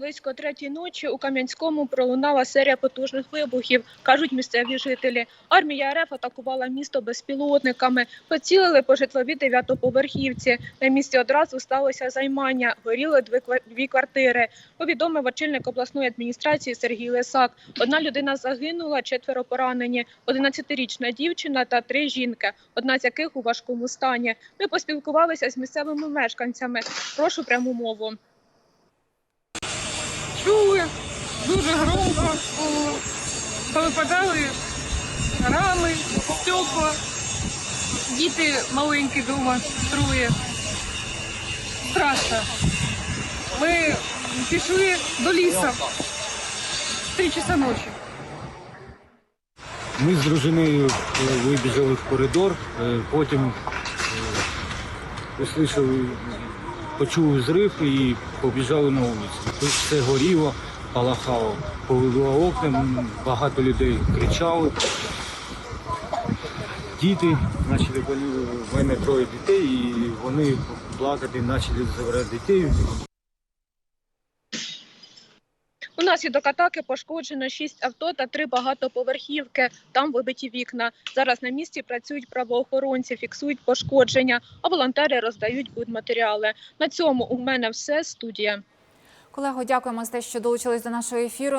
Близько третій ночі у Кам'янському пролунала серія потужних вибухів, кажуть місцеві жителі. Армія РФ атакувала місто безпілотниками, поцілили по житловій дев'ятоповерхівці. На місці одразу сталося займання. Горіли дві квартири. Повідомив очільник обласної адміністрації Сергій Лисак. Одна людина загинула, четверо поранені. 11-річна дівчина та три жінки, одна з яких у важкому стані. Ми поспілкувалися з місцевими мешканцями. Прошу пряму мову. Чули дуже громко, було. повипадали рами, стекла, діти маленькі вдома, троє. Страшно. Ми пішли до лісу в 3 часа ночі. Ми з дружиною е, вибіжали в коридор, е, потім е, услышали, почули зрив і побіжали на вулицю. Все горіло, палахало, повило окна, багато людей кричали. Діти почали вони- в мене троє дітей, і вони плакати почали забирати дітей. Унаслідок атаки пошкоджено шість авто та три багатоповерхівки. Там вибиті вікна. Зараз на місці працюють правоохоронці, фіксують пошкодження, а волонтери роздають будматеріали. На цьому у мене все. Студія. Колего, дякуємо за те, що долучились до нашого ефіру.